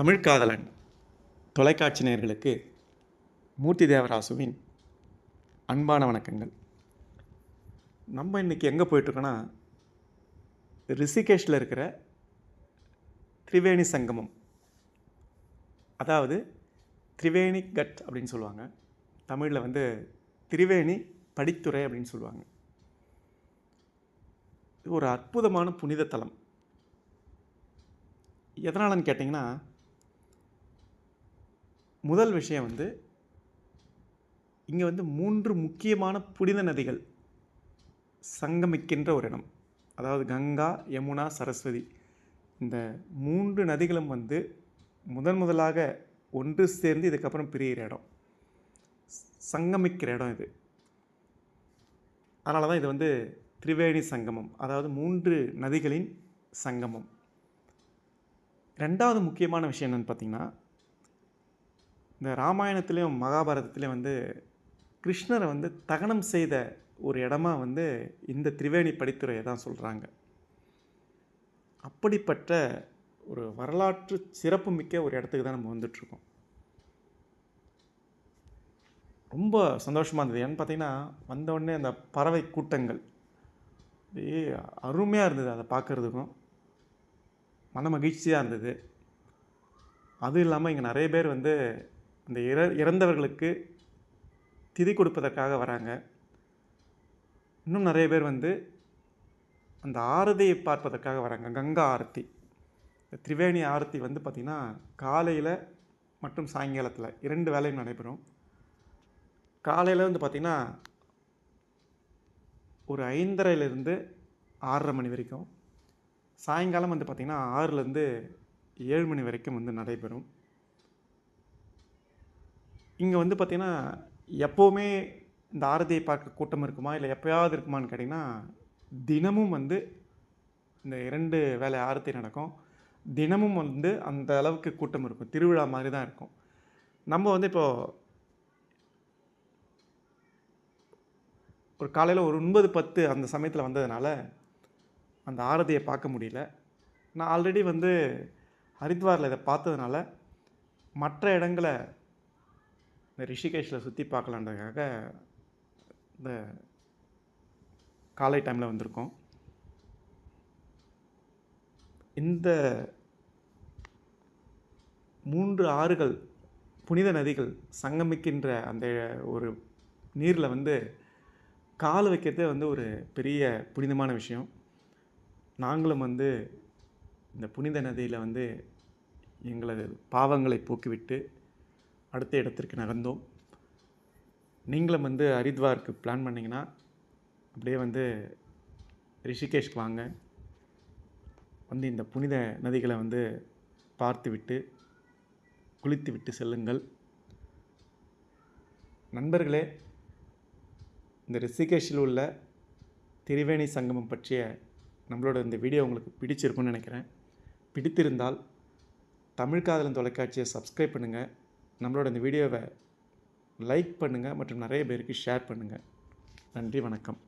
தமிழ் காதலன் தொலைக்காட்சி நேயர்களுக்கு மூர்த்தி தேவராசுவின் அன்பான வணக்கங்கள். நம்ம இன்றைக்கி எங்கே போயிட்டுருக்கோன்னா ரிஷிகேஷில் இருக்கிற திரிவேணி சங்கமம். அதாவது திரிவேணி கட் அப்படின்னு சொல்லுவாங்க. தமிழில் வந்து திரிவேணி படித்துறை அப்படின்னு சொல்லுவாங்க. இது ஒரு அற்புதமான புனித தலம். எதனாலன்னு கேட்டிங்கன்னா முதல் விஷயம் வந்து இங்கே வந்து மூன்று முக்கியமான புனித நதிகள் சங்கமிக்கின்ற ஒரு இடம். அதாவது கங்கா யமுனா சரஸ்வதி. இந்த மூன்று நதிகளும் வந்து முதன் முதலாக ஒன்று சேர்ந்து இதுக்கப்புறம் பிரிகிற இடம். சங்கமிக்கிற இடம் இது. அதனால தான் இது வந்து திரிவேணி சங்கமம். அதாவது மூன்று நதிகளின் சங்கமம். ரெண்டாவது முக்கியமான விஷயம் என்னென்னு பார்த்திங்கன்னா இந்த ராமாயணத்துலேயும் மகாபாரதத்துலேயும் வந்து கிருஷ்ணரை வந்து தகனம் செய்த ஒரு இடமா வந்து இந்த திரிவேணி படித்துறையை தான் சொல்கிறாங்க அப்படிப்பட்ட ஒரு வரலாற்று சிறப்புமிக்க ஒரு இடத்துக்கு தான் நம்ம வந்துட்ருக்கோம் ரொம்ப சந்தோஷமாக இருந்தது. ஏன்னு பார்த்தீங்கன்னா வந்தவுடனே அந்த பறவை கூட்டங்கள் அப்படியே அருமையாக இருந்தது அதை பார்க்குறதுக்கும். மன மகிழ்ச்சியாக இருந்தது. அதுவும் இல்லாமல் இங்கே நிறைய பேர் வந்து அந்த இற இறந்தவர்களுக்கு திதி கொடுப்பதற்காக வராங்க. இன்னும் நிறைய பேர் வந்து அந்த ஆரதியை பார்ப்பதற்காக வராங்க. கங்கா ஆரத்தி. இந்த திரிவேணி ஆரத்தி வந்து பார்த்திங்கன்னா காலையில் மற்றும் சாயங்காலத்தில் இரண்டு வேலையும் நடைபெறும். காலையில் வந்து பார்த்திங்கன்னா ஒரு ஐந்தரைலேருந்து ஆறரை மணி வரைக்கும். சாயங்காலம் வந்து பார்த்திங்கன்னா ஆறுலேருந்து ஏழு மணி வரைக்கும் வந்து நடைபெறும். இங்கே வந்து பார்த்திங்கன்னா எப்போவுமே இந்த ஆரதியை பார்க்க கூட்டம் இருக்குமா? இல்லை எப்போயாவது இருக்குமான்னு கேட்டிங்கன்னா தினமும் வந்து இந்த இரண்டு வேலை ஆரத்தி நடக்கும். தினமும் வந்து அந்த அளவுக்கு கூட்டம் இருக்கும். திருவிழா மாதிரி தான் இருக்கும். நம்ம வந்து இப்போது ஒரு காலையில் ஒரு ஒன்பது பத்து அந்த சமயத்தில் வந்ததுனால அந்த ஆரதியை பார்க்க முடியல. நான் ஆல்ரெடி வந்து ஹரித்வாரில் இதை பார்த்ததுனால மற்ற இடங்களை இந்த ரிஷிகேஷில் சுற்றி பார்க்கலான்றதுக்காக இந்த காலை டைமில் வந்திருக்கோம். இந்த மூன்று ஆறுகள் புனித நதிகள் சங்கமிக்கின்ற அந்த ஒரு நீரில் வந்து கால் வைக்கிறதே வந்து ஒரு பெரிய புனிதமான விஷயம். நாங்களும் வந்து இந்த புனித நதியில் வந்து எங்களது பாவங்களை போக்கிவிட்டு அடுத்த இடத்திற்கு நகர்ந்தோம். நீங்களும் வந்து ஹரித்வாருக்கு பிளான் பண்ணிங்கன்னா அப்படியே வந்து ரிஷிகேஷ்க்கு வாங்க. வந்து இந்த புனித நதிகளை வந்து பார்த்துவிட்டு குளித்து விட்டு செல்லுங்கள். நண்பர்களே இந்த ரிஷிகேஷில் உள்ள திரிவேணி சங்கமம் பற்றிய நம்மளோட இந்த வீடியோ உங்களுக்கு பிடிச்சிருக்குன்னு நினைக்கிறேன். பிடித்திருந்தால் தமிழ் காதலன் தொலைக்காட்சியை சப்ஸ்கிரைப் பண்ணுங்கள் நம்மளோட இந்த வீடியோவை லைக் பண்ணுங்கள் மற்றும் நிறைய பேருக்கு ஷேர் பண்ணுங்கள் நன்றி வணக்கம்.